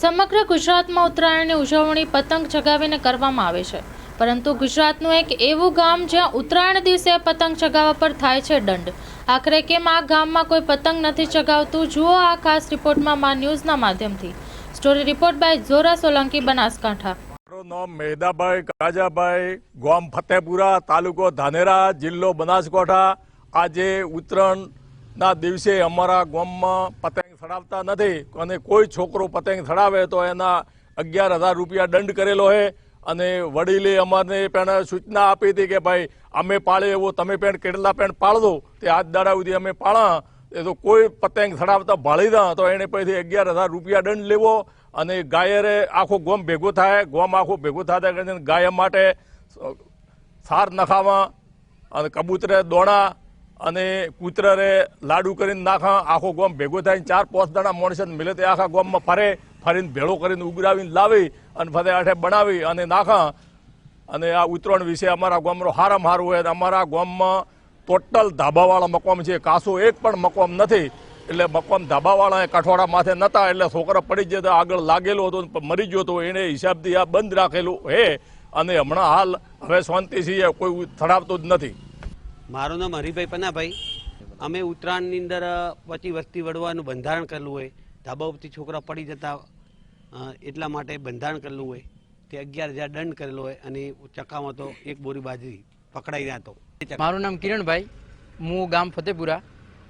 સમગ્ર ગુજરાતમાં ઉત્તરાયણની ઉજવણી પતંગ ચગાવીને કરવામાં આવે છે. પરંતુ ગુજરાતનું એક એવું ગામ જ્યાં ઉત્તરાયણ દિવસે પતંગ ચગાવવા પર થાય છે દંડ. આખરે કેમ આ ગામમાં કોઈ પતંગ નથી ચગાવતું? જુઓ આ ખાસ રિપોર્ટમાં મા ન્યૂઝના માધ્યમથી. Story report by Zora Solanki, Banaskantha. મારું નામ મેહદાભાઈ કાજાભાઈ, ગામ ફતેપુરા, તાલુકો ધાનેરા, જિલ્લો બનાસકાંઠા. આજે ઉત્તરાયણના દિવસે અમારા ગામમાં પતંગ ચડાવતા નથી અને કોઈ છોકરો પતંગ ચડાવે તો એના અગિયાર હજાર રૂપિયા દંડ કરેલો છે. અને વડીલે અમને પણ સૂચના આપી હતી કે ભાઈ, અમે પાળે એવો, તમે પણ કેટલા પણ પાળદો તે આજ દાડા સુધી અમે પાળા. એ તો કોઈ પતંગ સડાવતા ભાળી દા તો એને પછી અગિયાર હજાર રૂપિયા દંડ લેવો અને ગાયરે આખો ગોમ ભેગો થાય. ગોમ આખો ભેગો થતા કરીને ગાય માટે સાર નખાવા અને કબૂતરે દોણા અને કૂતરાને લાડુ કરીને નાખા, આખો ગોમ ભેગો થાય ચાર પાંચ દાણા માણસ મિલે તે આખા ગોમમાં ફરે, ફરીને ભેળો કરીને ઉગરાવીને લાવી અને ફતે આઠે બનાવી અને નાખા. અને આ ઉત્તરાયણ વિશે અમારા ગામનો હારમ હારું હોય અમારા ગામમાં ટોટલ ધાબાવાળા મકવામ છે. કાસો એક પણ મકોમ નથી. એટલે મકોમ ધાબાવાળા એ કઠવાડા માથે નતા, એટલે છોકરો પડી જતા, આગળ લાગેલો હતો મરી ગયો હતો એને હિસાબથી આ બંધ રાખેલું હે. અને હમણાં હાલ હવે શાંતિથી કોઈ થડાવતું જ નથી. મારું નામ હરિભાઈ પનાભાઈ અમે ઉત્તરાયણની અંદર પછી વસ્તી વળવાનું બંધારણ કરેલું હોય. ધાબા ઉપરથી છોકરા પડી જતા એટલા માટે બંધારણ કરેલું હોય. તે અગિયાર હજાર દંડ કરેલો હોય અને ચકામાં તો એક બોરી બાજરી પકડાઈ રહ્યા હતો મારું નામ કિરણભાઈ. હું ગામ ફતેપુરા.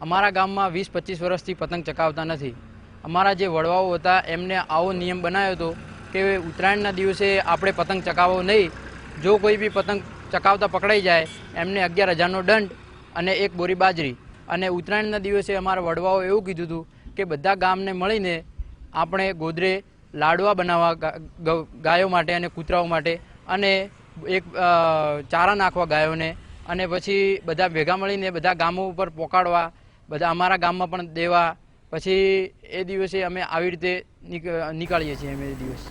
અમારા ગામમાં વીસ પચીસ વર્ષથી પતંગ ચકાવતા નથી. અમારા જે વડવાઓ હતા, એમને આવો નિયમ બનાવ્યો હતો કે ઉત્તરાયણના દિવસે આપણે પતંગ ચકાવવો નહીં. જો કોઈ બી પતંગ ચકાવતા પકડાઈ જાય, એમને અગિયાર હજારનો દંડ અને એક બોરી બાજરી. અને ઉત્તરાયણના દિવસે અમારા વડવાઓ એવું કીધું હતું કે બધા ગામને મળીને આપણે ગોદરે લાડવા બનાવવા ગાયો માટે અને કૂતરાઓ માટે અને એક ચારા નાખવા ગાયોને અને પછી બધા ભેગા મળીને બધા ગામો ઉપર પોકાડવા, બધા અમારા ગામમાં પણ દેવા. પછી એ દિવસે અમે આવી રીતે નીકળીએ છીએ અમે એ દિવસ.